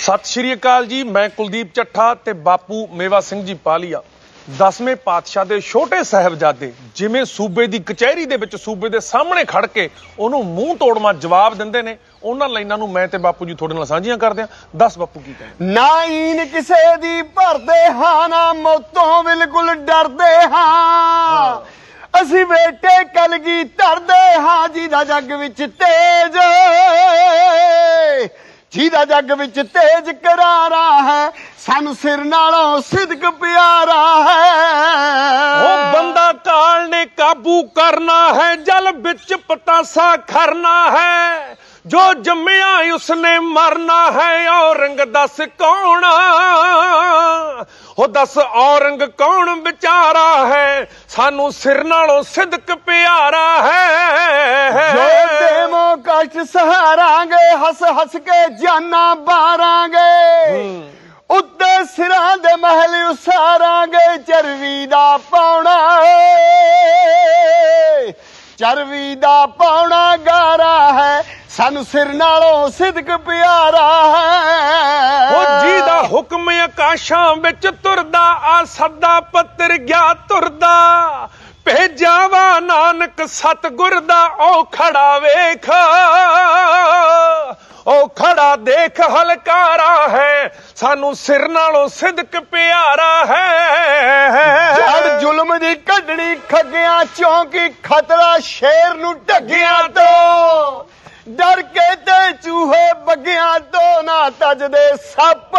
ਸਤਿ ਸ਼੍ਰੀ ਅਕਾਲ ਜੀ ਮੈਂ ਕੁਲਦੀਪ ਚੱਠਾ ਤੇ ਬਾਪੂ ਮੇਵਾ ਸਿੰਘ ਜੀ ਪਾਲੀਆ। ਦਸਵੇਂ ਪਾਤਸ਼ਾਹ ਦੇ ਛੋਟੇ ਸਾਹਿਬਜ਼ਾਦੇ ਜਿਵੇਂ ਸੂਬੇ ਦੀ ਕਚਹਿਰੀ ਦੇ ਵਿੱਚ ਸੂਬੇ ਦੇ ਸਾਹਮਣੇ ਖੜ ਕੇ ਉਹਨੂੰ ਮੂੰਹ ਤੋੜਮਾ ਜਵਾਬ ਦਿੰਦੇ ਨੇ ਉਹਨਾਂ ਲਾਈਨਾਂ ਨੂੰ ਮੈਂ ਤੇ ਬਾਪੂ ਜੀ ਤੁਹਾਡੇ ਨਾਲ ਸਾਂਝੀਆਂ ਕਰਦੇ ਆ ਦੱਸ ਬਾਪੂ ਕੀ ਕਹਿੰਦੇ ਨਾ? ਈਨ ਕਿਸੇ ਦੀ ਭਰਦੇ ਹਾਂ ਨਾ ਮੌਤੋਂ ਬਿਲਕੁਲ ਡਰਦੇ ਹਾਂ। ਅਸੀਂ ਬੇਟੇ ਕਲਗੀ ਧਰਦੇ ਹਾਂ ਜਿਹਦਾ ਜੱਗ ਵਿੱਚ ਤੇਜ। ਜਿਹਦਾ ਜੱਗ ਵਿੱਚ ਤੇਜ ਕਰਾਰਾ ਹੈ, ਸਾਨੂੰ ਸਿਰ ਨਾਲੋਂ ਸਿਦਕ ਪਿਆਰਾ ਹੈ। ਉਹ ਬੰਦਾ ਕਾਲ ਨੇ ਕਾਬੂ ਕਰਨਾ ਹੈ, ਜਲ ਵਿੱਚ ਪਤਾਸਾ ਖਰਨਾ ਹੈ। ਜੋ ਜੰਮਿਆ ਉਸਨੇ ਮਰਨਾ ਹੈ ਔਰੰਗ ਦੱਸ ਕੌਣ ਉਹ ਦੱਸ ਔਰੰਗ ਕੌਣ ਵਿਚਾਰਾ ਹੈ? ਸਾਨੂੰ ਸਿਰ ਨਾਲੋਂ ਸਿਦਕ ਪਿਆਰਾ ਹੈ। ਜੋ ਦੇਵੋ ਕਸ਼ਟ ਸਹਾਰਾਂਗੇ ਹੱਸ ਹੱਸ ਕੇ ਜਾਨਾਂ ਬਾਰਾਂਗੇ। ਉੱਤੇ ਸਿਰਾਂ ਦੇ ਮਹਿਲ ਉਸਾਰਾਂਗੇ ਚਰਵੀ ਦਾ ਪਾਉਣਾ ਚਰਵੀ ਦਾ ਪਾਉਣਾ ਗਾਰਾ ਹੈ। ਸਾਨੂੰ ਸਿਰ ਨਾਲੋਂ ਸਿਦਕ ਪਿਆਰਾ ਹੈ। ਉਹ ਜੀ ਦਾ ਹੁਕਮ ਆਕਾਸ਼ਾਂ ਵਿੱਚ ਤੁਰਦਾ ਆ ਸਦਾ ਪੱਤਰ ਗਿਆ ਤੁਰਦਾ। ਭੇਜਾਵਾ ਨਾਨਕ ਸਤਗੁਰ ਦਾ ਉਹ ਖੜਾ ਵੇਖ। ਉਹ ਖੜਾ ਦੇਖ ਹਲਕਾਰਾ ਹੈ ਸਾਨੂੰ ਸਿਰ ਨਾਲੋਂ ਸਿਦਕ ਪਿਆਰਾ ਹੈ। ਜਦ ਜ਼ੁਲਮ ਦੀ ਕੱਢਣੀ ਖੱਗਿਆਂ ਚੌਂਕੀ ਖਤਰਾ ਸ਼ੇਰ ਨੂੰ ਢੱਗਿਆਂ ਤੋਂ? ਡਰ ਕੇ ਤੇ ਚੂਹੇ ਬੱਗਿਆਂ ਤੋਂ ਨਾ ਤਜਦੇ ਸੱਪ।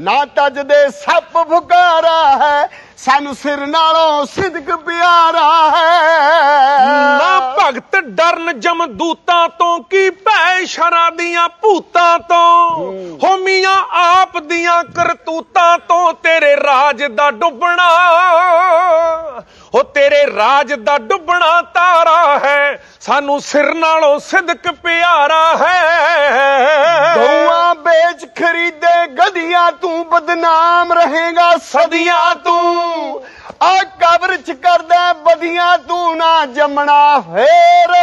ਨਾ ਤਜਦੇ ਸੱਪ ਫੁਕਾਰਾ ਹੈ ਸਾਨੂੰ ਸਿਰ ਨਾਲੋਂ ਸਿਦਕ ਪਿਆਰਾ ਹੈ। ਨਾ ਭਗਤ ਡਰਨ ਜਮਦੂਤਾਂ ਤੋਂ ਕੀ ਭੈ ਸ਼ਰਾਂ ਦੀਆਂ ਭੂਤਾਂ ਤੋਂ? ਹੋਮੀਆਂ ਆਪ ਦੀਆਂ ਕਰਤੂਤਾਂ ਤੋਂ ਤੇਰੇ ਰਾਜ ਦਾ ਡੁੱਬਣਾ। ਹੋ ਤੇਰੇ ਰਾਜ ਦਾ ਡੁੱਬਣਾ ਤਾਰਾ ਹੈ ਸਾਨੂੰ ਸਿਰ ਨਾਲੋਂ ਸਿਦਕ ਪਿਆਰਾ ਹੈ। ਗਊਆਂ ਵੇਚ ਖਰੀਦੇ ਗਧੀਆਂ ਤੂੰ ਬਦਨਾਮ ਰਹੇਗਾ ਸਦੀਆਂ ਤੂੰ ਆ ਕਬਰ ਚ ਕਰਦਾ ਬਦੀਆਂ ਤੂੰ ਨਾ ਜੰਮਣਾ ਫੇਰ।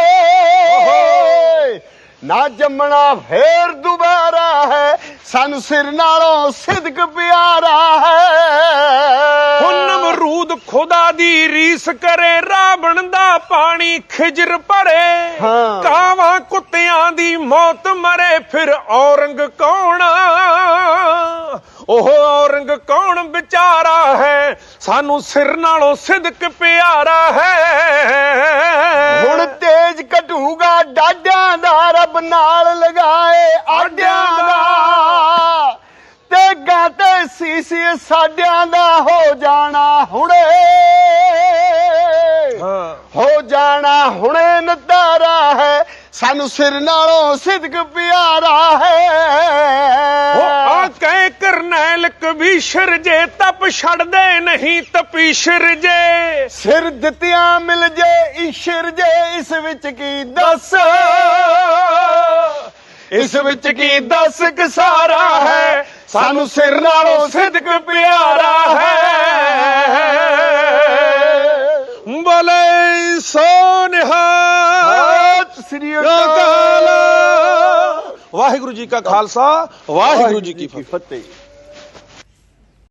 ਨਾ ਜੰਮਣਾ ਫੇਰ ਦੁਬਾਰਾ ਸਾਨੂੰ ਸਿਰ ਨਾਲੋਂ ਸਿਦਕ ਪਿਆਰਾ ਹੈ। ਹੁਣ ਨਮਰੂਦ ਖੁਦਾ ਦੀ ਰੀਸ ਕਰੇ ਰਾਵਣ ਦਾ ਪਾਣੀ ਖਿਜਰ ਭਰੇ। ਕਾਵਾਂ ਕੁੱਤਿਆਂ ਦੀ ਮੌਤ ਮਰੇ ਫਿਰ ਔਰੰਗ ਕੌਣ ਉਹ ਔਰੰਗ ਕੌਣ ਵਿਚਾਰਾ ਹੈ? ਸਾਨੂੰ ਸਿਰ ਨਾਲੋਂ ਸਿਦਕ ਪਿਆਰਾ ਹੈ। ਹੁਣ ਤੇਜ ਘਟੂਗਾ ਡਾਡਿਆਂ ਦਾ ਰੱਬ ਨਾਲ ਲਗਾਏ ਆਡਿਆਂ ਸੀਸੀ ਸਾਡਿਆਂ ਦਾ ਹੋ ਜਾਣਾ ਹੁਣੇ। ਹਾਂ। ਜਾਣਾ ਹੁਣੇ ਨਦਾਰਾ ਹੈ ਸਾਨੂੰ ਸਿਰ ਨਾਲੋਂ ਸਿਦਕ ਪਿਆਰਾ ਹੈ। ਉਹ ਆ ਕਹਿ ਕਰਨੈਲ ਕਬੀਸ਼ਰ ਜੇ ਤਪ ਛੱਡਦੇ ਨਹੀਂ ਤਪੀਸ਼ਰ ਜੇ। ਸਿਰ ਦਿੱਤਿਆਂ ਮਿਲ ਜੇ ਈਸ਼ਰ ਜੇ ਇਸ ਵਿੱਚ ਕੀ ਦੱਸ? ਇਸ ਵਿੱਚ ਕੀ ਦੱਸ ਕਸਾਰਾ ਹੈ? ਸਾਨੂੰ ਸਿਰ ਨਾਲੋਂ ਸਿਦਕ ਪਿਆਰਾ ਹੈ। ਬੋਲੇ ਸੋਨਿਹਾ ਸ੍ਰੀ ਅਕਾਲ। ਵਾਹਿਗੁਰੂ ਜੀ ਕਾ ਖਾਲਸਾ ਵਾਹਿਗੁਰੂ ਜੀ ਕੀ ਫਤਿਹ।